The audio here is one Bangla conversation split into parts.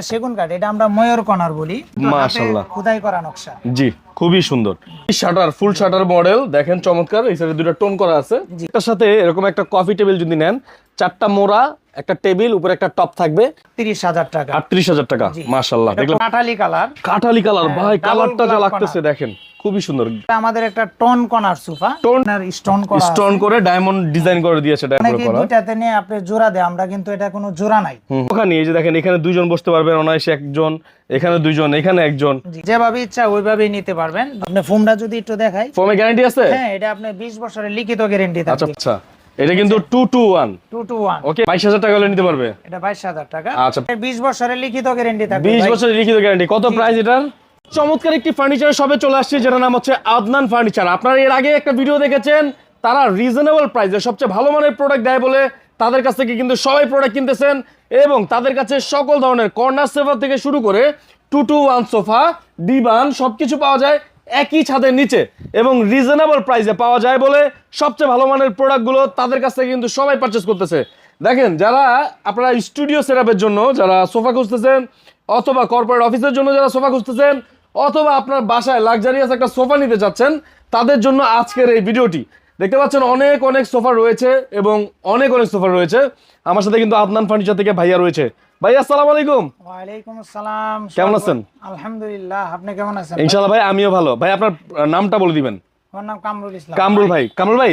সেগুন কাঠ এটা আমরা ময়ূর কণার বলি। মাশাআল্লাহ। খোদাই করা নকশা। জি। খুবই সুন্দর। শাটার ফুল শাটার মডেল দেখেন চমৎকার এই সাইডে দুটো টোন করা আছে। এটার সাথে এরকম একটা কফি টেবিল যদি নেন চারটা মোড়া একটা টেবিল উপরে একটা টপ থাকবে। তিরিশ হাজার টাকা। আটত্রিশ হাজার টাকা। মাশাল্লাহ কাঠালি কালার। কাঠালি কালার হ্যাঁ, ভাই কালারটা যা লাগতেছে দেখেন খুবই সুন্দর। এটা আমাদের একটা tone corner sofa. Tone- stone করা স্টোন করে ডায়মন্ড ডিজাইন করে দিয়েছে ডায়মন্ড করা। দুইটাতে নিয়ে আপনি জোড়া দেয় আমরা কিন্তু এটা কোনো জোড়া নাই। ওখানে এই যে দেখেন এখানে দুইজন বসতে পারবেন অনায়াসে একজন। এখানে দুইজন এখানে একজন। যেভাবে ইচ্ছা ওইভাবেই নিতে পারবেন। আপনি ফোমটা যদি একটু দেখাই। ফোমে গ্যারান্টি আছে? হ্যাঁ এটা আপনি বিশ বছরের লিখিত গ্যারেন্টি আচ্ছা থাকবে। আচ্ছা এটা কিন্তু two two one two two one okay বাইশ হাজার টাকা হলে নিতে পারবে? এটা বাইশ হাজার টাকা। আচ্ছা। বিশ বছরের লিখিত গ্যারেন্টি থাকবে। বিশ ভাই। বছরের লিখিত গ্যারান্টি কত প্রাইস এটার? চমৎকার একটি ফার্নিচার শপে চলে আসছে যেটার নাম হচ্ছে আদনান ফার্নিচার আপনারা এর আগে একটা ভিডিও দেখেছেন তারা রিজনেবল প্রাইসে সবচেয়ে ভালো মানের প্রোডাক্ট দেয় বলে তাদের কাছ থেকে কিন্তু সবাই প্রোডাক্ট কিনতেছেন এবং তাদের কাছে সকল ধরনের কর্নার সোফা থেকে শুরু করে two two one sofa divan সব কিছু পাওয়া যায় একই ছাদের নিচে এবং রিজনেবল প্রাইসে পাওয়া যায় বলে সবচেয়ে ভালো মানের প্রোডাক্টগুলো তাদের কাছ থেকে কিন্তু সবাই পারচেস করতেছে। দেখেন, যারা আপনারা স্টুডিও সেটআপের জন্য যারা সোফা খুঁজতেছেন অথবা কর্পোরেট অফিসের জন্য যারা সোফা খুঁজতেছেন অথবা আপনার বাসায় লাক্সারিয়াস একটা সোফা নিতে চাচ্ছেন তাদের জন্য আজকের এই ভিডিওটি দেখতে পাচ্ছেন অনেক অনেক সোফা রয়েছে এবং অনেক অনেক সোফা রয়েছে। আমার সাথে কিন্তু আদনান ফার্নিচার থেকে ভাইয়া রয়েছে। ভাইয়া আসসালামু আলাইকুম। ওয়ালাইকুম আসসালাম কেমন আছেন? আলহামদুলিল্লাহ আপনি কেমন আছেন ইনশাল্লাহ ভাই আমিও ভালো। ভাই আপনার নামটা বলে দিবেন। আমার নাম কামরুল ইসলাম কামরুল ভাই। কামরুল ভাই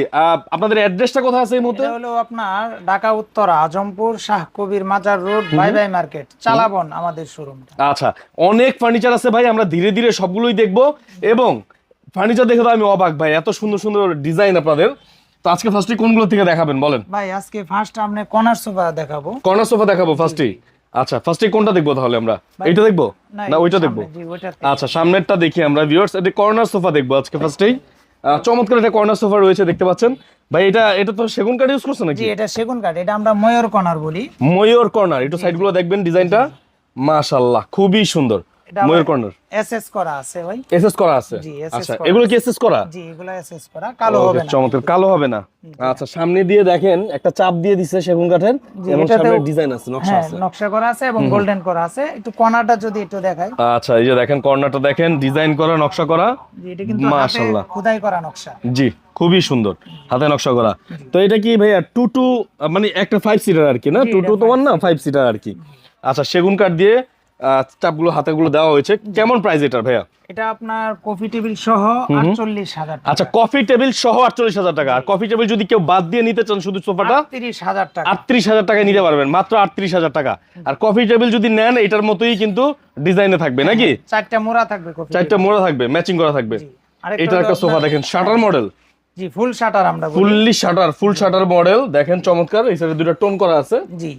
আপনাদের অ্যাড্রেসটা কোথায় আছে এই মুহূর্তে? এটা হলো আপনার ঢাকা উত্তর আজমপুর শাহ কবির মাজার রোড বাই বাই মার্কেট চালাবন আমাদের শোরুমটা আচ্ছা অনেক ফার্নিচার আছে ভাই আমরা ধীরে ধীরে সবগুলোই দেখব। এবং ফার্নিচার দেখে তো আমি অবাক ভাই। এত সুন্দর সুন্দর ডিজাইন আপনাদের। তো আজকে ফার্স্টে কোনগুলো থেকে দেখাবেন বলেন? ভাই আজকে ফার্স্ট আপনি কর্নার সোফা দেখাবো। কর্নার সোফা দেখাবো ফার্স্টেই আচ্ছা ফার্স্টে কোনটা দেখব তাহলে আমরা? এইটা দেখব? না ওইটা দেখব? আচ্ছা সামনেরটা দেখি আমরা ভিউয়ার্স এটা কর্নার সোফা দেখব আজকে ফার্স্টেই চমৎকার একটা কর্নার সোফা রয়েছে দেখতে পাচ্ছেন? ভাই এটা এটা তো সেগুন কাঠ ইউজ করছে নাকি? জি এটা সেগুন কাঠ এটা আমরা ময়ূর কর্নার বলি। ময়ূর কর্নার একটু সাইডগুলো দেখবেন ডিজাইনটা মাশাআল্লাহ খুবই সুন্দর। ময়ূর কর্নার এসএস করা আছে ভাই। এসএস করা আছে? আচ্ছা এগুলো কি এসএস করা? জি এগুলো এসএস করা কালো হবে না। চমৎকার কালো হবে না? আচ্ছা সামনে দিয়ে দেখেন একটা চাপ দিয়ে দিছে সেগুন কাঠের এবং সামনে ডিজাইন আছে নকশা হ্যাঁ আছে। নকশা করা আছে এবং গোল্ডেন করা আছে। একটু কর্নারটা যদি একটু দেখাই। আচ্ছা এই যে দেখেন কর্নারটা দেখেন ডিজাইন করা নকশা করা। জি এটা কিন্তু মাশাআল্লাহ। খোদাই করা নকশা। জি খুবই সুন্দর হাতে নকশা করা। তো এটা কি ভাইয়া টু টু মানে একটা ফাইভ সিটার আর কি না? টু টু তো ওয়ান না? ফাইভ সিটার আর কি। আচ্ছা সেগুন কাঠ দিয়ে চাপগুলো হাতেগুলো দেওয়া হয়েছে। কেমন প্রাইস এটার ভাইয়া? এটা আপনার কফি টেবিল সহ আটচল্লিশ হাজার আচ্ছা কফি টেবিল সহ আটচল্লিশ হাজার টাকা। আর কফি টেবিল যদি কেউ বাদ দিয়ে নিতে চান শুধু সোফাটা তিরিশ হাজার টাকা। আটত্রিশ হাজার টাকায় নিতে পারবেন মাত্র আটত্রিশ হাজার টাকা। আর কফি টেবিল যদি নেন এটার মতোই কিন্তু ডিজাইনে থাকবে নাকি? চারটা মোড়া থাকবে কফি চারটা মোড়া থাকবে ম্যাচিং করা থাকবে। এটা একটা সোফা দেখেন শাটার মডেল জি ফুল শাটার আমরা বলি। Fully shutter full shutter model দেখেন চমৎকার এই সাইডে দুটো টোন করা আছে। জি।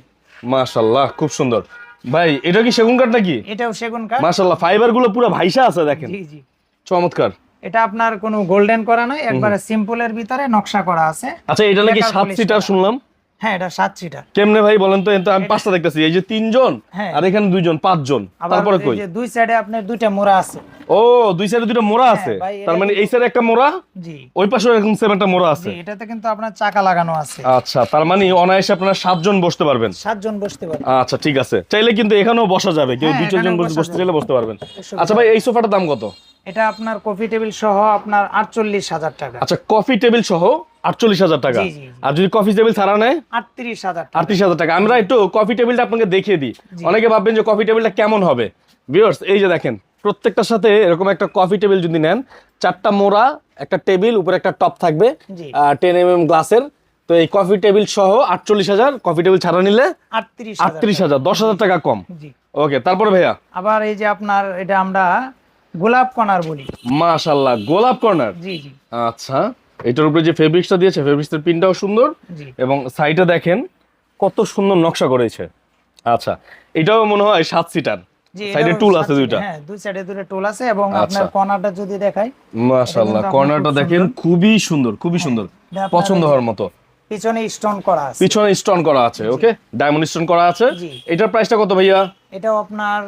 মাশাল্লাহ খুব সুন্দর। ভাই এটা কি সেগুন কাঠ নাকি? এটাও সেগুন কাঠ। মাশাআল্লাহ ফাইবারগুলো পুরো ভাইসা আছে দেখেন। জি জি। চমৎকার। এটা আপনার কোনো গোল্ডেন করা নয় একবারে সিম্পলের ভিতরে নকশা করা আছে। আচ্ছা এটা নাকি Metal সাত polish সিটার শুনলাম। হ্যাঁ এটা সাত সিটার। কেমনে ভাই বলেন তো? আমি পাঁচটা দেখতেছি। এই যে তিনজন হ্যাঁ। আর এখানে দুইজন পাঁচজন। তারপরে কই? দুই সাইডে আপনার দুইটা মোড়া আছে। ও দুই সাইডে দুটো মোড়া আছে? তার মানে এই সাইডে একটা মোড়া? জি। ওই পাশে এরকম সেম একটা মোড়া আছে? এটাতে কিন্তু আপনার চাকা লাগানো আছে। আচ্ছা তার মানে অনায়াসে আপনারা সাতজন বসতে পারবেন? সাতজন বসতে পারে আচ্ছা ঠিক আছে। চাইলে কিন্তু এখানেও বসা যাবে। কেউ হ্যাঁ, দুই চারজন বসতে চাইলে বসতে পারবেন। আচ্ছা ভাই এই সোফাটার দাম কত? এটা আপনার কফি টেবিল সহ আপনার আটচল্লিশ হাজার টাকা। আচ্ছা কফি টেবিল সহ আটচল্লিশ হাজার টাকা। আর যদি কফি টেবিল ছাড়া নেয়? আটত্রিশ হাজার টাকা। আটত্রিশ হাজার টাকা। আমরা একটু কফি টেবিলটা আপনাকে দেখিয়ে দিই। অনেকে ভাববেন যে কফি টেবিলটা কেমন হবে? ভিউয়ার্স এই যে দেখেন প্রত্যেকটার সাথে এরকম একটা কফি টেবিল যদি নেন চারটা মোড়া একটা টেবিল উপরে একটা টপ থাকবে টেন এম এম গ্লাসের তো এই কফি টেবিল সহ আটচল্লিশ হাজার কফি টেবিল ছাড়া নিলে আটত্রিশ হাজার দশ হাজার টাকা কম। ওকে তারপরে ভাইয়া? আবার এই যে আপনার এটা আমরা গোলাপ কণার বলি। মাশাল্লাহ গোলাপ কর্নার? জি জি। আচ্ছা। এটার উপরে যে ফেব্রিক্সটা দিয়েছে ফেব্রিক্সের প্রিন্টটাও সুন্দর এবং সাইডে দেখেন কত সুন্দর নকশা করেছে। আচ্ছা এটাও মনে হয় সাত সিটার সাইডে টুল আছে দুইটা। হ্যাঁ দুই সাইডে দুটো টুল আছে এবং আচ্ছা। আপনার কর্নারটা যদি দেখাই মাশাআল্লাহ এটা কর্নারটা দেখেন খুবই সুন্দর খুবই সুন্দর। পছন্দ হওয়ার মতো। পিছনে স্টোন করা আছে। পিছনে স্টোন করা আছে ওকে ডায়মন্ড স্টোন করা আছে। এটার প্রাইসটা কত ভাইয়া? এটাও আপনার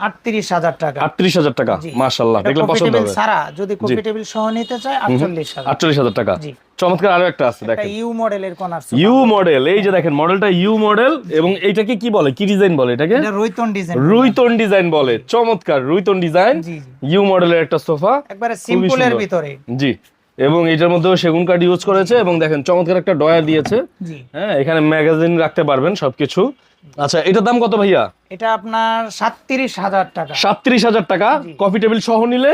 আটত্রিশ হাজার টাকা। আটত্রিশ হাজার টাকা? জি। মাশাল্লাহ দেখলে পছন্দ হবে। ছাড়া যদি কফি টেবিল সহ নিতে চায় আটচল্লিশ হাজার। আটচল্লিশ হাজার টাকা। চমৎকার আরও একটা আছে দেখেন। ইউ মডেলের কর্নার ইউ মডেল এই যে দেখেন মডেলটা ইউ মডেল এবং এইটাকে কি বলে? কি ডিজাইন বলে এটাকে? এটা রৈতন ডিজাইন রুইতন ডিজাইন বলে। চমৎকার রুইতন ডিজাইন ইউ মডেলের একটা সোফা। একবারে সিম্পলের ভিতরে। জি। এবং এটার মধ্যেও সেগুন কাঠ ইউজ করেছে এবং দেখেন চমৎকার একটা ডয়ার দিয়েছে। হ্যাঁ এখানে ম্যাগাজিন রাখতে পারবেন সবকিছু। আচ্ছা এটার দাম কত ভাইয়া? এটা আপনার সাতত্রিশ হাজার টাকা। সাতত্রিশ হাজার টাকা। কফি টেবিল সহ নিলে?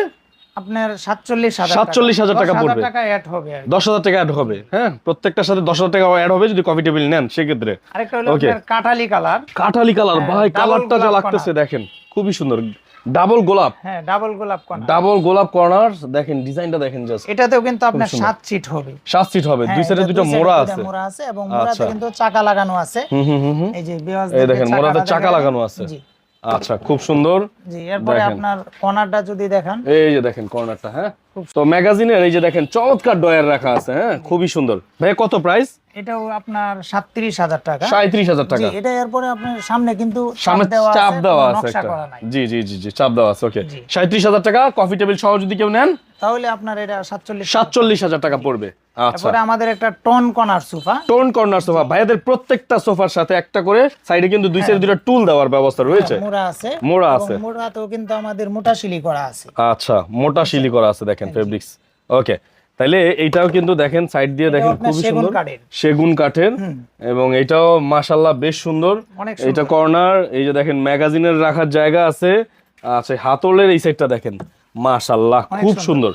আপনার সাতচল্লিশ হাজার 47,000 টাকা পড়বে। টাকা অ্যাড হবে। দশ হাজার টাকা অ্যাড হবে হ্যাঁ? প্রত্যেকটার সাথে দশ হাজার টাকা অ্যাড হবে যদি কফি টেবিল নেন সেক্ষেত্রে। আরেকটা হলো কাঠালি কালার। কাঠালি কালার ভাই হ্যাঁ, কালারটা যা লাগতেছে দেখেন খুবই সুন্দর। ডাবল গোলাপ। হ্যাঁ ডাবল গোলাপ কর্নার ডাবল গোলাপ কর্নার দেখেন ডিজাইনটা দেখেন জাস্ট এটাতেও কিন্তু আপনার সাত সিট হবে। সাত সিট হবে দুই হ্যাঁ, সাইডে দুটো দুই side এ মোড়া আছে। মোড়া আছে এবং মোড়াতে আচ্ছা। কিন্তু চাকা লাগানো আছে। এই যে এই দেখেন মোড়াতে চাকা লাগানো আছে। জি। আচ্ছা খুব সুন্দর। জি এরপরে আপনার কর্নারটা যদি দেখান। এই যে দেখেন কর্নারটা হ্যাঁ? তো ম্যাগাজিনের এই যে দেখেন চমৎকার ডয়ার রাখা আছে হ্যাঁ? খুবই সুন্দর। ভাই কত প্রাইস এটাও আপনার সাতত্রিশ হাজার টাকা। সাঁত্রিশ হাজার জি টাকা এটা এরপরে আপনার সামনে কিন্তু সামনে চাপ দেওয়া আছে একটা। জি জি জি জি চাপ দেওয়া আছে ওকে জি। সাঁত্রিশ হাজার টাকা কফি টেবিল সহ যদি কেউ নেন তাহলে আপনার এটা সাতচল্লিশ সাতচল্লিশ হাজার টাকা পড়বে। তারপরে আমাদের একটা tone corner sofa. Tone corner sofa. ভাইয়াদের প্রত্যেকটা সোফার সাথে একটা করে সাইডে কিন্তু দুই সাইডে দুটো টুল দেওয়ার ব্যবস্থা রয়েছে। মোড়া আছে। মোড়া আছে। মোড়াতেও কিন্তু আমাদের মোটা শিলি করা আছে। আচ্ছা মোটা শিলি করা আছে দেখেন ফেব্রিক্স ওকে তাইলে এইটাও কিন্তু দেখেন সাইড দিয়ে দেখেন খুবই সুন্দর। সেগুন কাঠের। এবং এটাও মাশাল্লাহ বেশ সুন্দর। এটা কর্নার এই যে দেখেন ম্যাগাজিনের রাখার জায়গা আছে। আচ্ছা হাতলের এই সাইডটা দেখেন। মাশাল্লাহ খুব সুন্দর।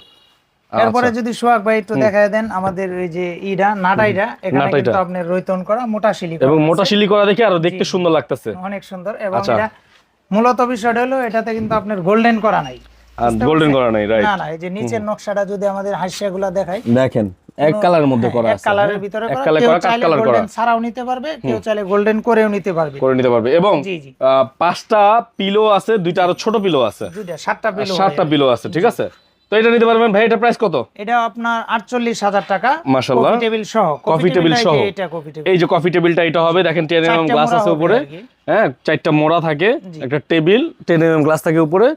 এরপরে যদি সোহাগ ভাই একটু দেখায় দেন আমাদের ওই যে ইডা নাটাইটা এখানে কিন্তু আপনার রৈতন করা মোটা শিলি এবং আছে। মোটা শিলি করা দেখে আরও দেখতে সুন্দর লাগতেছে। অনেক সুন্দর। এবং আচ্ছা। এটা মূলত বিষয়টা হলো এটাতে কিন্তু আপনার গোল্ডেন করা নাই। গোল্ডেন করা নাই রাইট না না এই যে নিচের নকশাটা যদি আমাদের হাসিয়া গুলা দেখাই দেখেন এক কালারের মধ্যে করা হ্যাঁ, এক কালারের ভিতরে এক করা কালার কেউ করা কাট চাইলে কালার করা। গোল্ডেন ছাড়াও নিতে পারবে কেউ চাইলে গোল্ডেন করেও নিতে পারবে। করে নিতে পারবে। এবং পাঁচটা পিলো আছে দুইটা আরও ছোট পিলো আছে। দুইটা সাতটা বিল সাতটা পিলো আছে ঠিক আছে? তো এটা নিতে পারবেন। ভাই এটা প্রাইস কত? এটা আপনার আটচল্লিশ হাজার টাকা। মাশাআল্লাহ। কফি টেবিল সহ। কফি টেবিল সহ এই যে এটা কফি টেবিল। এই যে কফি টেবিলটা এটা হবে। দেখেন টেন এম গ্লাস আছে উপরে। হ্যাঁ চারটা মোড়া থাকে একটা টেবিল টেন এম গ্লাস থাকে উপরে।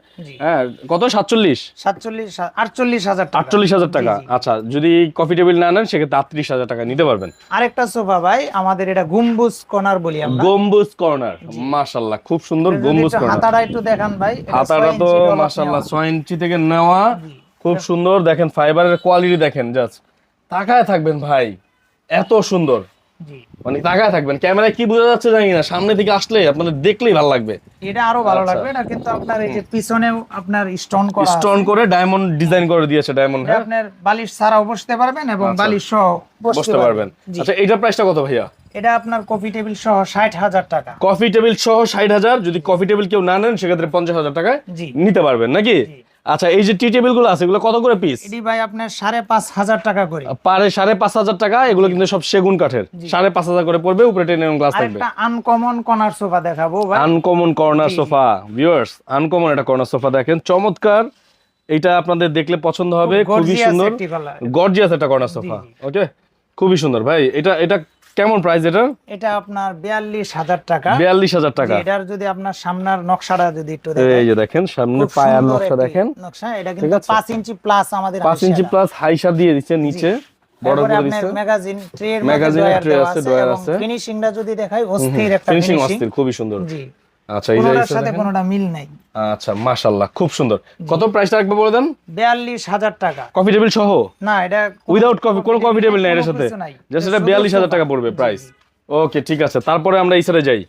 হ্যাঁ কত? সাতচল্লিশ? সাতচল্লিশ আটচল্লিশ হাজার টাকা। আটচল্লিশ হাজার টাকা। আচ্ছা যদি কফি টেবিল না নেন সেক্ষেত্রে আটত্রিশ হাজার টাকা নিতে পারবেন। আরেকটা সোফা ভাই আমাদের এটা গুম্বুজ কর্নার বলি আমরা। গম্বুজ কর্নার মাশাল্লাহ খুব সুন্দর গম্বুজ কর্নার। হাতাটা একটু দেখান ভাই হাতাটা তো মাশাল্লাহ। ছয় ইঞ্চি থেকে নেওয়া খুব সুন্দর। দেখেন ফাইবারের কোয়ালিটি দেখেন জাস্ট তাকায় থাকবেন ভাই এত সুন্দর। মানে তাকায় থাকবেন ক্যামেরায় কি বোঝা যাচ্ছে জানি না সামনে আসলে আপনাদের দেখলেই ভালো লাগবে। এটা আরও ভালো আচ্ছা। লাগবে এটা কিন্তু আপনার এই যে পিছনেও আপনার স্টোন করা স্টোন করে ডায়মন্ড ডিজাইন করে দিয়েছে ডায়মন্ড হ্যাঁ? আপনার বালিশ ছাড়াও বসতে পারবেন এবং বালিশ সহ বসতে পারবেন। আচ্ছা এইটার প্রাইসটা কত ভাইয়া? এটা আপনার কফি টেবিল সহ ষাট হাজার টাকা। কফি টেবিল সহ ষাট হাজার যদি কফি টেবিল কেউ না নেন সেক্ষেত্রে পঞ্চাশ হাজার টাকায় নিতে পারবেন নাকি? আচ্ছা এই যে টি টেবিলগুলো আছে এগুলো কত করে পিস এটি ভাই আপনার সাড়ে পাঁচ হাজার টাকা করে। পারে সাড়ে পাঁচ হাজার টাকা এগুলো কিন্তু সব সেগুন কাঠের। সাড়ে পাঁচ হাজার করে পড়বে উপরে টেন এম গ্লাস থাকবে। আনকমন কর্নার সোফা দেখাবো ভাই। Uncommon corner sofa viewers uncommon একটা কর্নার সোফা দেখেন। চমৎকার। এটা আপনাদের দেখলে পছন্দ হবে খুবই সুন্দর। গর্জিয়াস একটা কর্নার সোফা ওকে খুবই সুন্দর ভাই। এটা এটা কেমন প্রাইস এটা এটা আপনার বিয়াল্লিশ হাজার টাকা। বিয়াল্লিশ হাজার টাকা। এটার যদি আপনার সামনের নকশাটা যদি একটু দেখেন। এই যে দেখেন সামনে পায়ার নকশা দেখেন। নকশা। এটা কিন্তু পাঁচ ইঞ্চি প্লাস আমাদের পাঁচ ইঞ্চি প্লাস হাইসা দিয়ে দিচ্ছে নিচে বড় করে দিচ্ছে ম্যাগাজিন ট্রে এর tray আছে, drawer আছে। ফিনিশিংটা যদি দেখাই অস্থির একটা ফিনিশিং ফিনিশিং অস্থির খুবই সুন্দর। জি। আচ্ছা এই সাথে। কোনোটা মিল নাই। আচ্ছা মাশাআল্লাহ খুব সুন্দর। কত প্রাইসটা একবার বলে দেন? বিয়াল্লিশ হাজার টাকা। কফি টেবিল সহ? না এটা উইদাউট কফি কোনো কফি টেবিল নাই এর সাথে। জাস্ট এটা শুধু বিয়াল্লিশ হাজার sofa। টাকা পড়বে প্রাইস ওকে ঠিক আছে তারপরে আমরা যাই।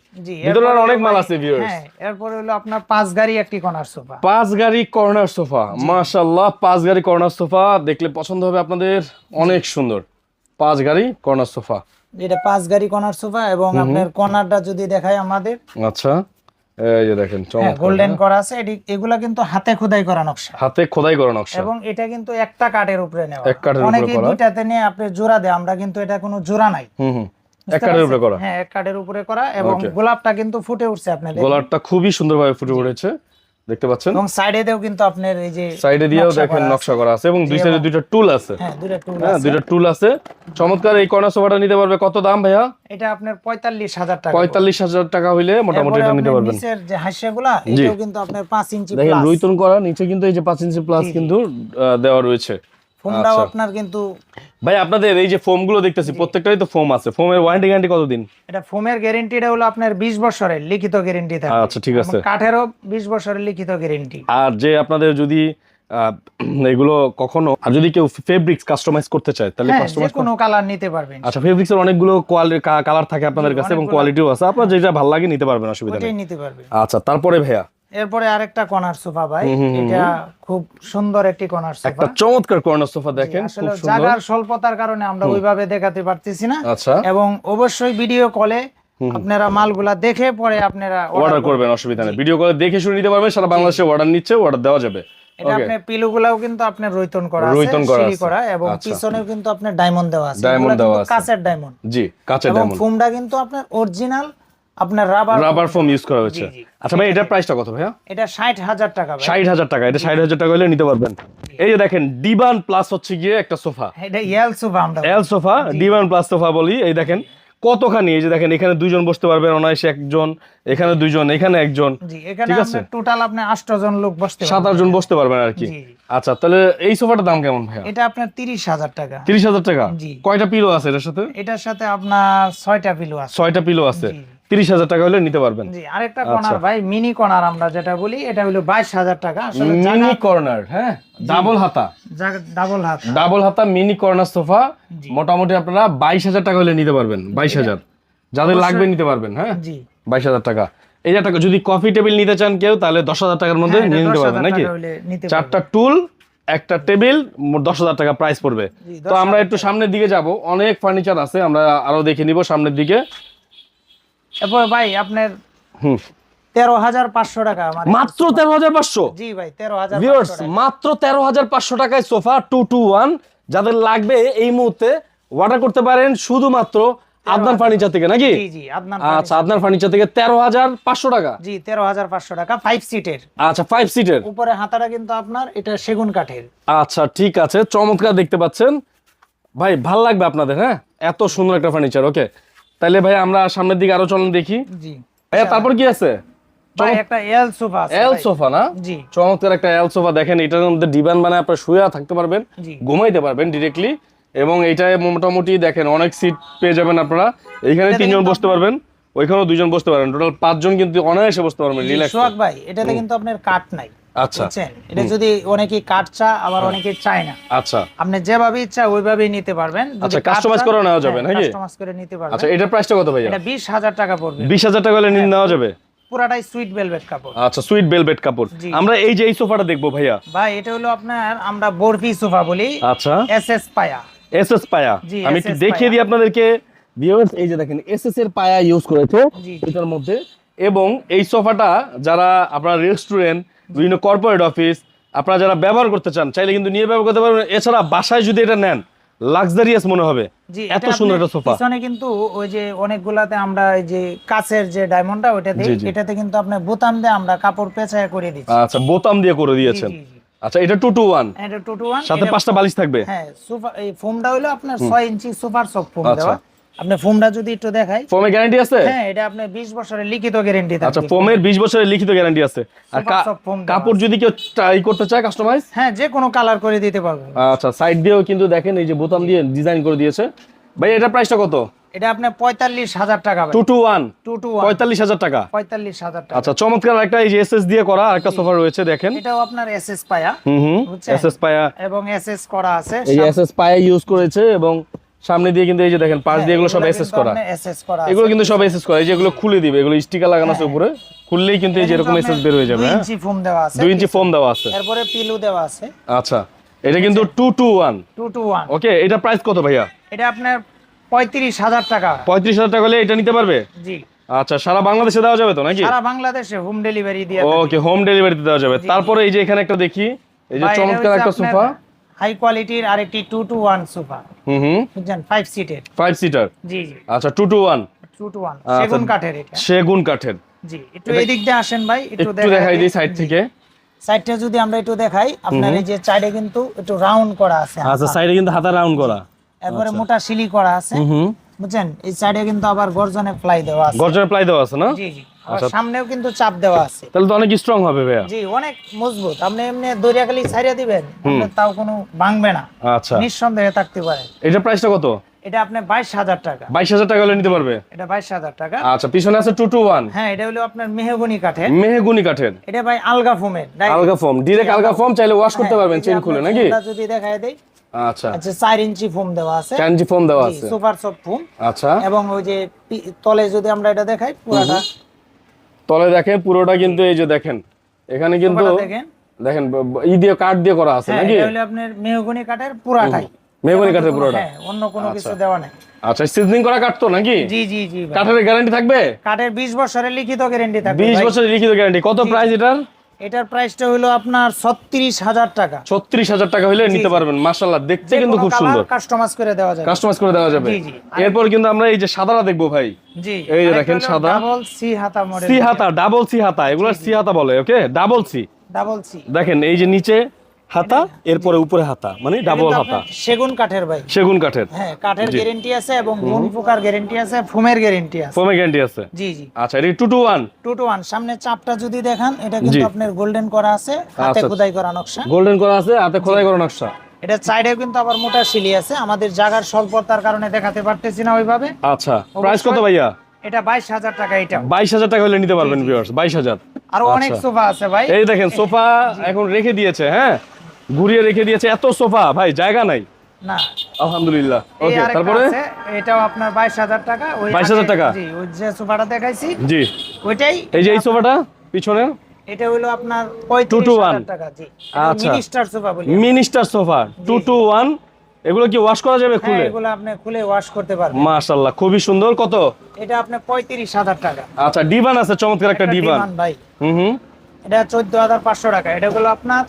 ভিতরে অনেক মাল আছে ভিউয়ার্স হ্যাঁ এরপরে হলো আপনার পাঁচ গাড়ি একটি কর্নার সোফা পাঁচ গাড়ি কর্নার সোফা মাশাআল্লাহ পাঁচ গাড়ি কর্নার সোফা দেখলে পছন্দ হবে আপনাদের। অনেক সুন্দর। পাঁচ গাড়ি কর্নার সোফা এটা পাঁচ গাড়ি কর্নার সোফা এবং আপনার কর্নারটা যদি দেখায় আমাদের। আচ্ছা। এই যে দেখেন হ্যাঁ গোল্ডেন করা আছে এগুলা কিন্তু হাতে খোদাই করা নকশা। হাতে খোদাই করা নকশা। এবং এটা কিন্তু একটা কাঠের উপরে নেওয়া। এক কাঠের উপরে করা। দুইটাতে নিয়ে আপনি জোড়া দেয় আমরা কিন্তু এটা কোনো জোড়া নাই। হুম হুম। এক কাঠের উপরে করা। হ্যাঁ এক উপরে করা এবং গোলাপটা কিন্তু ফুটে উঠছে আপনার গোলাপটা খুবই সুন্দরভাবে ফুটে উঠেছে। দেখতে পাচ্ছেন? এবং সাইডে দিয়েও কিন্তু আপনার এই যে সাইডে দিয়েও দেখেন নকশা করা আছে এবং দুই সাইডে দুইটা টুল আছে। হ্যাঁ দুইটা টুল হ্যাঁ আছে। টুল আছে। চমৎকার এই কর্নার সোফাটা নিতে পারবে কত দাম ভাইয়া? এটা আপনার পঁয়তাল্লিশ হাজার টাকা। পঁয়তাল্লিশ হাজার টাকা হইলে মোটামুটি এটা নিতে পারবেন। নিচের যে হাসিয়াগুলা এটাও কিন্তু আপনার 5 ইঞ্চি দেখেন রুইতন করা নিচে কিন্তু এই যে পাঁচ ইঞ্চি প্লাস কিন্তু দেওয়া রয়েছে। ফোনটাও আচ্ছা। আপনার কিন্তু ভাই আপনাদের এই যে ফোমগুলো দেখতেছি প্রত্যেকটাই তো ফোম আছে। ফোমের ওয়ারেন্টি গ্যারান্টি কতদিন? এটা ফোমের গ্যারেন্টিটা হলো আপনার বিশ বছরের লিখিত গ্যারেন্টি থাকে। আচ্ছা ঠিক আছে। কাঠেরও বিশ বছরের লিখিত গ্যারান্টি আর যে আপনাদের যদি এগুলো কখনো আর যদি কেউ ফেব্রিক্স কাস্টমাইজ করতে চায় তাহলে কাস্টমাইজ কোনো কালার নিতে পারবেন। আচ্ছা ফেব্রিক্স এর অনেকগুলো কালার থাকে আপনাদের কাছে এবং কোয়ালিটিও আছে। আপনার যেটা ভালো লাগে নিতে পারবেন অসুবিধা নেই। নিতে পারবেন। আচ্ছা তারপরে ভাইয়া এরপরে আরেকটা কর্নার সোফা ভাই। এটা খুব সুন্দর একটি কর্নার সোফা একটা চমৎকার কর্নার সোফা দেখেন খুব সুন্দর। জায়গার স্বল্পতার কারণে আমরা ওইভাবে দেখাতে পারতেছি না। আচ্ছা। এবং অবশ্যই ভিডিও কলে আপনারা মালগুলা দেখে পরে আপনারা অর্ডার করবেন। অসুবিধা নেই। ভিডিও কলে দেখে শুনে নিতে পারবেন সারা বাংলাদেশে অর্ডার নিচ্ছে অর্ডার দেওয়া যাবে। এটা পিলুগুলাও কিন্তু করা আছে করা এবং আচ্ছা। পিছনেও কিন্তু আপনার ডায়মন্ড দেওয়া আছে। Diamond দেওয়া আছে। কাঁচের ডায়মন্ড জি কাঁচের এবং ডায়মন্ড ফোমটা কিন্তু আপনার অরিজিনাল আপনার রাবার রাবার ফোম ইউজ করা হয়েছে আচ্ছা ভাই এটার প্রাইসটা কত ভাইয়া? এটা ষাট হাজার টাকা ভাই। ষাট হাজার টাকা এটা ষাট হাজার টাকা হলে নিতে পারবেন। এই যে দেখেন ডিবান প্লাস হচ্ছে গিয়ে একটা সোফা। এটা ইয়াল সোফা আমরা L sofa divan plus sofa বলি। এই দেখেন কতখানি এই যে দেখেন এখানে দুইজন বসতে পারবেন অনায়াসে একজন এখানে দুইজন এখানে একজন। ঠিক আছে। টোটাল আপনি আটজন লোক বসতে সাত পারবেন আটজন বসতে পারবেন আর কি। আচ্ছা তাহলে এই সোফাটার দাম কেমন ভাইয়া? এটা আপনার তিরিশ হাজার টাকা। তিরিশ হাজার টাকা? কয়টা পিলো আছে এটার সাথে? এটার সাথে আপনার ছয়টা পিলো আছে। ছয়টা পিলো আছে। তিরিশ হাজার টাকা হলে নিতে পারবেন। জি আরেকটা আচ্ছা। কর্নার ভাই মিনি কর্নার আমরা যেটা বলি এটা হলো বাইশ হাজার টাকা। মিনি কর্নার হ্যাঁ? ডাবল হাতা। ডাবল হাত। ডাবল হাতা মিনি কর্নার সোফা মোটামুটি আপনারা বাইশ হাজার টাকা হলে নিতে পারবেন বাইশ হাজার। যাদের লাগবে নিতে পারবেন হ্যাঁ? জি। বাইশ হাজার টাকা। এই টাকা যদি কফি টেবিল নিতে চান কেউ তাহলে দশ হাজার টাকার মধ্যে হ্যাঁ, নিয়ে নিতে পারবেন নাকি? চারটা টুল একটা টেবিল দশ হাজার টাকা প্রাইস পড়বে। তো আমরা একটু সামনের দিকে যাব। অনেক ফার্নিচার আছে আমরা আরও দেখে নিব সামনের দিকে। এরপর ভাই আপনার হুম। তেরো হাজার পাঁচশো টাকা মাত্র তেরো হাজার পাঁচশো? জি ভাই তেরো হাজার মাত্র তেরো হাজার পাঁচশো টাকায় সোফা টু টু ওয়ান যাদের লাগবে এই মুহূর্তে অর্ডার করতে পারেন শুধুমাত্র আদনান ফার্নিচার থেকে নাকি? আচ্ছা আদনান ফার্নিচার থেকে তেরো হাজার পাঁচশো টাকা। জি তেরো হাজার পাঁচশো টাকা ফাইভ সিটের আচ্ছা ফাইভ সিটের উপরে হাতাটা কিন্তু আপনার এটা সেগুন কাঠের। আচ্ছা ঠিক আছে চমৎকার দেখতে পাচ্ছেন। ভাই ভালো লাগবে আপনাদের হ্যাঁ? এত সুন্দর একটা ফার্নিচার ওকে তাহলে ভাই আমরা সামনের দিকে আরও চলুন দেখি। জি। ভাইয়া তারপর কি আছে? একটা এল সোফা আছে এল সোফা না? জি। চমৎকার একটা এল সোফা দেখেন এটার মধ্যে আপনার শুয়ে থাকতে পারবেন ঘুমাইতে পারবেন এবং মোটামুটি দেখেন অনেক সিট পেয়ে যাবেন আপনারা। এইখানে তিনজন বসতে পারবেন ওইখানেও বসতে পারবেন। টোটাল পাঁচজন কিন্তু অনায়াসে বসতে পারবেন রিল্যাক্স ভাই এটাতে কিন্তু আপনার কাঠ নাই। আচ্ছা। এটা যদি অনেকেই কাঠ চা আবার অনেকে চায় না। আচ্ছা। আপনি যেভাবে ইচ্ছা ওইভাবেই নিতে পারবেন। আচ্ছা, করে নেওয়া যাবে, নাকি? কাস্টমাইজ করে নিতে পারবেন। আচ্ছা এটার প্রাইসটা কত ভাইয়া? এটা বিশ হাজার টাকা পড়বে। বিশ হাজার টাকা হলে নেওয়া যাবে? পুরাটাই সুইট ভেলভেট কাপড়। আচ্ছা সুইট বেলভেট কাপড়। আমরা এই যে এই সোফাটা দেখব ভাইয়া। ভাই এটা হলো আপনার আমরা বরফি সোফা বলি। আচ্ছা। এস এস পায়া। এস এস পায়া আমি একটু দেখিয়ে দিই আপনাদেরকে। ভিউয়ার্স এই যে দেখেন এস এস এর পায়া ইউজ করেছে এটার মধ্যে। এবং এই সোফাটা যারা আপনার রেস্টুরেন্ট বিভিন্ন কর্পোরেট অফিস আপনারা যারা ব্যবহার করতে চান চাইলে কিন্তু নিয়ে ব্যবহার করতে পারবেন। এছাড়া বাসায় যদি এটা নেন লাক্সারিয়াস মনে হবে। এত সুন্দর একটা সোফা পিছনে কিন্তু ওই যে অনেকগুলাতে আমরা এই যে কাছের যে ডায়মন্ডটা ওইটা দিই। এটাতে কিন্তু আপনার বোতাম দিয়ে আমরা কাপড় পেঁচায় করে দিচ্ছি। আচ্ছা বোতাম দিয়ে করে দিয়েছেন। আচ্ছা এটা টু টু ওয়ান এটা টু টু ওয়ান সাথে পাঁচটা বালিশ থাকবে। হ্যাঁ সোফা এই ফোমটা হলো আপনার ছয় ইঞ্চি সুপার সফট ফোম। দেওয়া। আপনি ফোমটা যদি একটু দেখাই। ফোমে গ্যারান্টি আছে? হ্যাঁ এটা আপনার বিশ বছরের লিখিত গ্যারেন্টি আচ্ছা ফোমের বিশ বছরের লিখিত গ্যারান্টি আছে। আর কাপড় যদি কেউ ট্রাই করতে চায় কাস্টমাইজ হ্যাঁ যে কোনো কালার করে দিতে পারব। আচ্ছা সাইড দিয়েও কিন্তু দেখেন এই যে বোতাম দিয়ে ডিজাইন করে দিয়েছে। ভাই এটা প্রাইসটা কত? এটা আপনার পঁয়তাল্লিশ হাজার টাকা two two one two two পঁয়তাল্লিশ হাজার টাকা। পঁয়তাল্লিশ হাজার টাকা। আচ্ছা চমৎকার একটা এই যে এসএস দিয়ে করা একটা সোফা রয়েছে দেখেন। এটাও আপনার এস এস পায়া। হুম হুম? এসএস পায়া। এবং এস এস করা আছে এই এসএস পায়া ইউজ করেছে এবং সামনে দিয়ে কিন্তু এই যে দেখেন পাশ দিয়ে এগুলো সব এসএস করা। এগুলো কিন্তু সব এসএস করা। এই যে এগুলো খুলে দিবে এগুলো স্টিকার লাগানো আছে উপরে। খুললেই কিন্তু এই যে এরকম এসএস বের হয়ে যাবে দুই হ্যাঁ? ইঞ্চি ফোম দেওয়া আছে দুই ইঞ্চি ফোম দেওয়া আছে। এরপরে পিলু দেওয়া আছে। আচ্ছা এটা কিন্তু two two one two two one okay এটা প্রাইস কত ভাইয়া? এটা আপনার পঁয়ত্রিশ হাজার টাকা। পঁয়ত্রিশ হাজার টাকা হলে এটা নিতে পারবে? জি। আচ্ছা সারা বাংলাদেশে দেওয়া যাবে তো নাকি? সারা বাংলাদেশে হোম ডেলিভারি দিয়ে ওকে হোম ডেলিভারিতে দেওয়া যাবে। তারপরে এই যে এখানে একটা দেখি এই যে চমৎকার একটা সোফা। হাই কোয়ালিটির আরেকটি টু টু ওয়ান সোফা হুম হুম। বুঝছেন? ফাইভ সিটের ফাইভ সিটার জি জি। আচ্ছা two two one two two one আচ্ছা। সেগুন কাঠের এটা। সেগুন কাঠের। জি একটু এদিক দিয়ে আসেন ভাই একটু একটু দেখাই দিই সাইড থেকে। সাইডটা যদি আমরা একটু দেখাই আপনার এই যে সাইডে কিন্তু একটু রাউন্ড করা আছে আচ্ছা সাইডে কিন্তু হাতা রাউন্ড করা। এরপরে মোটা সিলি করা আছে। হুম হুম। বুঝছেন? এই সাইডে কিন্তু আবার গর্জনে প্লাই দেওয়া আছে। গর্জনের প্লাই দেওয়া আছে না? জি জি। সামনেও কিন্তু চাপ দেওয়া আছে। তাহলে তো অনেক স্ট্রং হবে ভাইয়া। জি অনেক মজবুত। আপনি এমনি দরিয়া খালি ছাইড়া দিবেন তাও কোনো ভাঙবে না। আচ্ছা। নিঃসন্দেহে থাকতে পারে। এটা প্রাইসটা কত? এটা আপনি বাইশ হাজার টাকা। বাইশ হাজার টাকা হলে নিতে পারবে? এটা বাইশ হাজার টাকা। আচ্ছা পিছনে আছে টু টু ওয়ান হ্যাঁ এটা হলো আপনার মেহগনি কাঠের। মেহগুনি কাঠের। এটা ভাই আলগা ফোমের আলগা ফোম ডিরেক্ট আলগা ফোম চাইলে ওয়াশ করতে পারবেন চেন খুলে নাকি? যদি দেখায় দেই। আচ্ছা। আচ্ছা চার ইঞ্চি ফোম দেওয়া আছে। চানজি ফোম দেওয়া আছে। Super soft foam. আচ্ছা। এবং ওই যে তলে যদি আমরা এটা দেখাই পুরাটা তলে দেখেন পুরোটা কিন্তু এই যে দেখেন। এখানে কিন্তু দেখেন। ই দিয়ে কাঠ দিয়ে করা আছে হ্যাঁ নাকি? তাহলে আপনার মেহগনি কাঠের পুরাটাই। মেহগনি কাঠের পুরোটা। হ্যাঁ অন্য কোনো কিছু দেওয়া নাই। আচ্ছা সিজনিং করা কাঠ তো নাকি? জি জি জি। কাঠের গ্যারান্টি থাকবে? কাঠের 20 বছরের লিখিত গ্যারান্টি থাকবে বিশ ভাই। বছরের লিখিত গ্যারান্টি। কত প্রাইস এটার? এটার প্রাইসটা হলো আপনার 36000 টাকা। ছত্রিশ হাজার টাকা হলে নিতে পারবেন। মাশাল্লাহ দেখতে কিন্তু খুব সুন্দর। কাস্টমাইজ করে দেওয়া যাবে। কাস্টমাইজ করে দেওয়া যাবে। জি, জি। এরপর কিন্তু আমরা এই যে সাদাটা দেখব ভাই। জি এই যে দেখেন সাদা। ডাবল সি হাতা মডেল সি হাতা ডাবল সি হাতা এগুলো সি হাতা বলে okay double C double C দেখেন এই যে নিচে হাতা এরপরে উপরে হাতা মানে ডাবল হাতা। সেগুন কাঠের ভাই। সেগুন কাঠের। হ্যাঁ কাঠের গ্যারান্টি আছে এবং গুণ পোকার গ্যারান্টি আছে ফোমের গ্যারান্টি আছে। ফোমে গ্যারান্টি আছে। জি জি। আচ্ছা এটা two two one. Two two one সামনে চাপটা যদি দেখান এটা কিন্তু আপনার গোল্ডেন করা আছে হাতে আচ্ছা। খোদাই করা নকশা। গোল্ডেন করা আছে হাতে খোদাই করা নকশা। এটা সাইডেও কিন্তু আবার মোটা শিলি আছে আমাদের জায়গার স্বল্পতার কারণে দেখাতে পারতেছি না ওইভাবে। আচ্ছা প্রাইস কত ভাইয়া? এটা বাইশ হাজার টাকা এটা। বাইশ হাজার টাকা হলে নিতে পারবেন ভিউয়ার্স বাইশ হাজার। আরও অনেক আচ্ছা। সোফা আছে ভাই। এই দেখেন সোফা এখন রেখে দিয়েছে হ্যাঁ? ঘুরিয়ে রেখে দিয়েছে এত সোফা। ভাই জায়গা নাই। না। আলহামদুলিল্লাহ। ওকে তারপরে? এটাও আপনার টাকা। ওই 22,000 টাকা? জি ওই যে সোফাটা দেখাইছি জি। ওইটাই এই যে এই সোফাটা পিছনে এটা হলো আপনার Two পঁয়ত্রিশ to one। হাজার টাকা জি। আচ্ছা। মিনিস্টার সোফা বলি মিনিস্টার এগুলো কি ওয়াশ করা যাবে হ্যাঁ খুলে? এগুলো আপনি খুলে ওয়াশ করতে পারবেন। খুবই সুন্দর। কত? এটা আপনি পঁয়ত্রিশ হাজার টাকা। আচ্ছা ডিভান আছে চমৎকার একটা ডিভান ভাই। হুম হুম। এটা চোদ্দ হাজার পাঁচশো টাকা। এটা হলো আপনার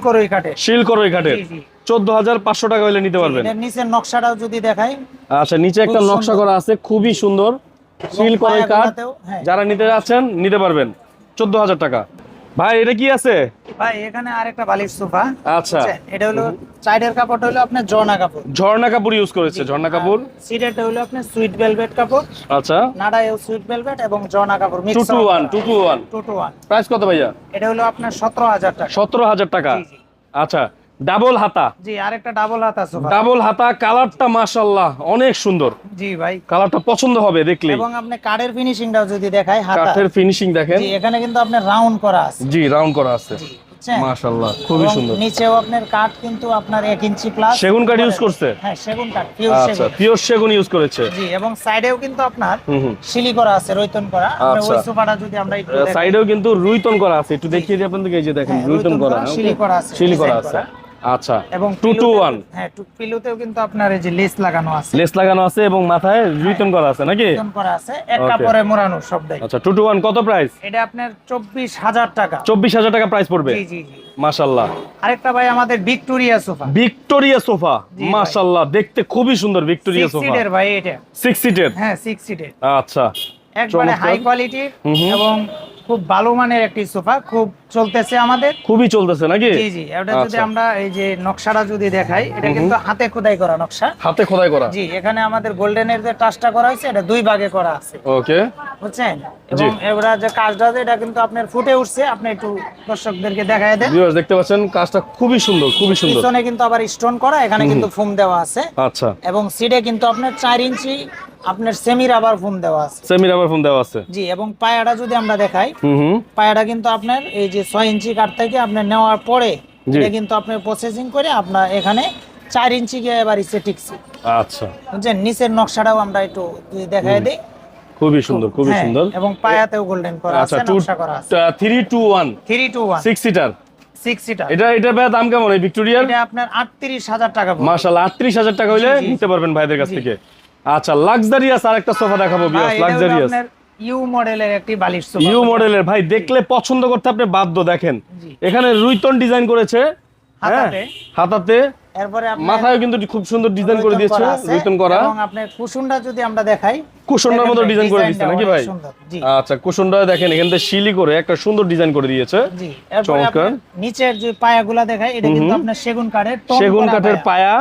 করই কাঠে। শিল। চোদ্দ হাজার পাঁচশো টাকা হলে নিতে পারবেন। নিচের নকশাটাও যদি দেখাই। আচ্ছা নিচে একটা নকশা করা আছে খুবই সুন্দর। শিল করই কাঠ। হ্যাঁ। যারা নিতে যাচ্ছেন নিতে পারবেন। চোদ্দ হাজার টাকা। ভাই এটা কি আছে? ভাই এখানে আরেকটা বালিশ সোফা। আচ্ছা। এটা হলো চাইডের কাপড়টা হলো আপনার ঝর্ণা কাপড়। ঝর্ণা কাপড় ইউজ করেছে ঝর্ণা কাপড়? সিটেরটা হলো আপনার সুইট ভেলভেট কাপড়। আচ্ছা। নাডা এও সুইট ভেলভেট এবং ঝর্ণা কাপড় mix two one two two one two two one price কত ভাইয়া? এটা হলো আপনার সতেরো হাজার টাকা। সতেরো হাজার টাকা। জি, জি। আচ্ছা। ডাবল হাতা। জি আরেকটা ডাবল হাতা সোফা। ডাবল হাতা কালারটা মাশাল্লাহ অনেক সুন্দর। জি ভাই। কালারটা পছন্দ হবে দেখলেই। এবং আপনি কাঠের ফিনিশিংটাও যদি দেখাই হাতা। কাঠের ফিনিশিং দেখেন। জি এখানে কিন্তু আপনার রাউন্ড করা আছে। জি রাউন্ড করা আছে। মাশাল্লাহ খুবই সুন্দর। নিচেও আপনার কাঠ কিন্তু আপনার এক ইঞ্চি প্লাস সেগুন কাঠ ইউজ করছে? হ্যাঁ সেগুন কাঠ পিওর সেগুন। আচ্ছা পিওর সেগুন ইউজ করেছে। জি এবং সাইডেও কিন্তু আপনার শিলি করা আছে রৈতন করা। আমরা ওই আচ্ছা। সোফাটা যদি আমরা একটু সাইডেও কিন্তু রুইতন করা আছে। একটু দেখিয়ে দিই আপনাদেরকে এই যে দেখেন হ্যাঁ, রুইতন রুইতন করা। শিলি করা আছে, শিলি করা আছে। আচ্ছা এবং টু টু পিলোতেও- ওয়ান হ্যাঁ টু পিলোতেও কিন্তু আপনার এই যে লেস লাগানো আছে। লেস লাগানো আছে এবং মাথায় রুইতন করা আছে নাকি? রৈতন করা আছে। এক কাপড়ে মোড়ানো সবটাই আচ্ছা টু টু ওয়ান কত প্রাইস এটা আপনার চব্বিশ হাজার টাকা। চব্বিশ হাজার টাকা প্রাইস পড়বে? জি জি জি। মাশাল্লাহ আরেকটা ভাই আমাদের ভিক্টোরিয়া সোফা। Victoria sofa. মাশাল্লাহ দেখতে খুবই সুন্দর ভিক্টোরিয়া সোফা। সিটের ভাই এটা। সিক্স সিটের হ্যাঁ সিক্স সিটের আচ্ছা। একবারে। হাই হুম। এবং খুব ভালো মানের একটি সোফা খুব চলতেছে আমাদের? খুবই চলতেছে নাকি? জি জি এটা যদি আচ্ছা। আমরা এই যে নকশাটা যদি দেখাই এটা কিন্তু হাতে খোদাই করা নকশা। হাতে খোদাই করা। জি এখানে আমাদের গোল্ডেনের যে টাচটা করা হয়েছে এটা দুই ভাগে করা আছে। ওকে। বুঝছেন? এবং এবার যে কাজটা এটা কিন্তু আপনার ফুটে উঠছে। আপনি একটু দর্শকদেরকে দেখায় দেন। ভিউয়ার্স দেখতে পাচ্ছেন কাজটা খুবই সুন্দর খুবই সুন্দর। পিছনে কিন্তু আবার স্টোন করা এখানে কিন্তু ফোম দেওয়া আছে। আচ্ছা। এবং সিটে কিন্তু আপনার চার ইঞ্চি আপনার সেমি রাবার ফোম দেওয়া আছে। সেমি রাবার ফোন দেওয়া আছে। জি এবং পায়াটা যদি আমরা দেখাই পায়াটা কিন্তু আপনার এই যে ছয় ইঞ্চি কাঠ থেকে আপনার নেওয়ার পরে। এটা কিন্তু আপনার প্রসেসিং করে আপনার এখানে চার ইঞ্চি গিয়ে এবার ইসে টিকছে। আচ্ছা। বুঝছেন? নিচের নকশাটাও আমরা একটু দেখাই দিই। খুবই সুন্দর খুবই হ্যাঁ, সুন্দর। এবং পায়াতেও গোল্ডেন করা আচ্ছা আছে নকশা করা আছে। Two one three two one six seater six seater এটা এটা ভাই দাম কেমন এই ভিক্টোরিয়ার এটা আপনার আটত্রিশ হাজার টাকা। মাশাআল্লাহ টাকা হইলে। নিতে পারবেন ভাইদের কাছ থেকে। আচ্ছা লাক্সারিয়াস আর একটা সোফা দেখাবো বিয়াস লাক্সারিয়াস ইউ মডেলের একটি বালিশ সোফা ইউ মডেলের ভাই দেখলে পছন্দ করতে আপনি বাধ্য দেখেন। এখানে রুইতন ডিজাইন করেছে হ্যাঁ? হাতাতে। হাতাতে। এরপরে মাথায় কিন্তু খুব সুন্দর ডিজাইন করে দিয়েছে করা করা। এবং আপনার কুসুমটা যদি আমরা দেখাই কুশনটার মতো ডিজাইন করে দিচ্ছে ডিজাইনটা নাকি ভাই? আচ্ছা কুশনটা দেখেন এখান থেকে শিলি করে একটা সুন্দর ডিজাইন করে দিয়েছে। চমৎকার। নিচের যে পায়াগুলা দেখাই এটা কিন্তু আপনার সেগুন কাঠের সেগুন কাঠের পায়া।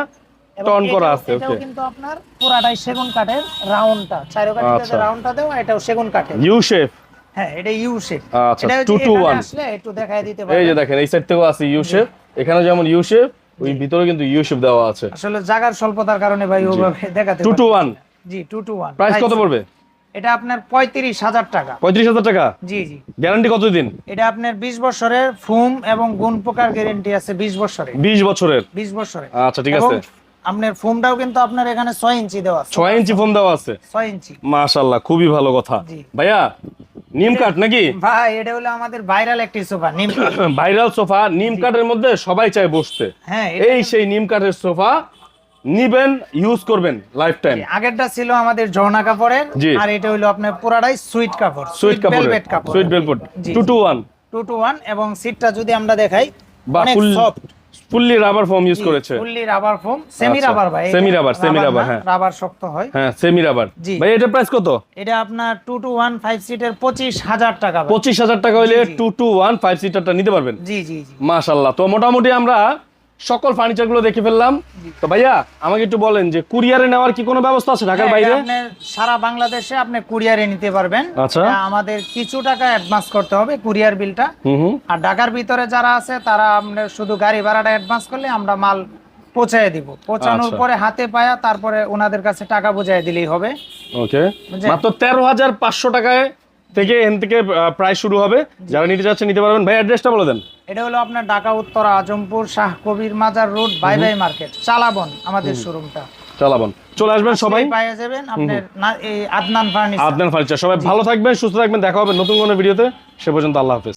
টন করা আছে ওকে কিন্তু আপনার পুরাটাই সেগুন কাঠের রাউন্ডটা চারো কাঠিতে আচ্ছা। রাউন্ডটা দেওয়া এটাও সেগুন কাঠের। ইউ শেপ হ্যাঁ এটা ইউ শেপ আচ্ছা, এটা two to one। আসলে একটু দেখাই দিতে এই যে দেখেন এই সাইড থেকেও আছে ইউ শেপ এখানে যেমন ইউ শেপ ওই ভিতরে কিন্তু ইউ শেপ দেওয়া আছে। আসলে জায়গার স্বল্পতার কারণে ভাই ওভাবে দেখাতে টু টু পারছি ওয়ান না। জি টু টু ওয়ান প্রাইস কত পড়বে? এটা আপনার পঁয়ত্রিশ হাজার টাকা। পঁয়ত্রিশ হাজার টাকা? জি জি। গ্যারান্টি কতদিন এটা আপনার বিশ বছরের ফুম এবং গুণ পোকার গ্যারেন্টি আছে বিশ বছরের। বিশ বছরের? বিশ বছরের। আচ্ছা ঠিক আছে। আপনার ফোমটাও কিন্তু আপনার এখানে ছয় ইঞ্চি দেওয়া আছে। ছয় ইঞ্চি ফোন দেওয়া আছে? ছয় ইঞ্চি। মাশাল্লাহ খুবই ভালো কথা। ভাইয়া নিম কাঠ নাকি? ভাই এটা হলো আমাদের ভাইরাল একটি সোফা নিম ভাইরাল সোফা নিম কাঠের মধ্যে সবাই চায় বসতে। হ্যাঁ এই সেই নিম কাঠের সোফা নিবেন ইউজ করবেন লাইফ টাইম আগেরটা ছিল আমাদের ঝর্ণা কাপড়ের। আর এটা হলো আপনার পুরাটাই সুইট কাপড় সুইট কাপড়। ভেলভেট কাপড় sweet two two one two two one এবং সিটটা যদি আমরা দেখাই অনেক soft fully rubber foam use করেছে। ফুললি রাবার ফোম সেমি আচ্ছা, রাবার ভাই সেমি রাবার সেমি রাবার হ্যাঁ। রাবার শক্ত হয়। হ্যাঁ সেমি রাবার ভাই এটা প্রাইস কত? এটা আপনার টু টু ওয়ান ফাইভ সিটের পঁচিশ হাজার টাকা ভাই। পঁচিশ হাজার টাকা হইলে জি, জি। টু টু ওয়ান ফাইভ সিটারটা নিতে পারবেন। জি জি জি। মাশাআল্লাহ। তো মোটামুটি আমরা সকল ফার্নিচারগুলো দেখে ফেললাম। তো ভাইয়া আমাকে একটু বলেন যে কুরিয়ারে নেওয়ার কি কোনো ব্যবস্থা আছে ঢাকার হ্যাঁ, বাইরে? সারা বাংলাদেশে আপনি কুরিয়ারে নিতে পারবেন। আচ্ছা। আমাদের কিছু টাকা অ্যাডভান্স করতে হবে কুরিয়ার বিলটা আর ঢাকার ভিতরে যারা আছে তারা আপনার শুধু গাড়ি ভাড়াটা অ্যাডভান্স করলে আমরা মাল পৌঁছায় দিব। পৌঁছানোর আচ্ছা। পরে হাতে পায়া তারপরে ওনাদের কাছে টাকা বুঝাই দিলেই হবে। ওকে মাত্র তেরো হাজার পাঁচশো টাকায় থেকে এখান থেকে প্রাইস শুরু হবে। যারা নিতে চাচ্ছে নিতে পারবেন। ভাই অ্যাড্রেসটা বলে দেন। এটা হলো আপনার ঢাকা উত্তর আজমপুর শাহ কবির মাজার রোড বাই বাই মার্কেট। চালাবন আমাদের শোরুমটা। চালাবন। চলে আসবেন সবাই। পাওয়া যাবেন আপনার এই আদনান ফার্নিচার আদনান ফার্নিচার সবাই ভালো থাকবেন সুস্থ থাকবেন। দেখা হবে নতুন কোনো ভিডিওতে। সে পর্যন্ত আল্লাহ হাফেজ।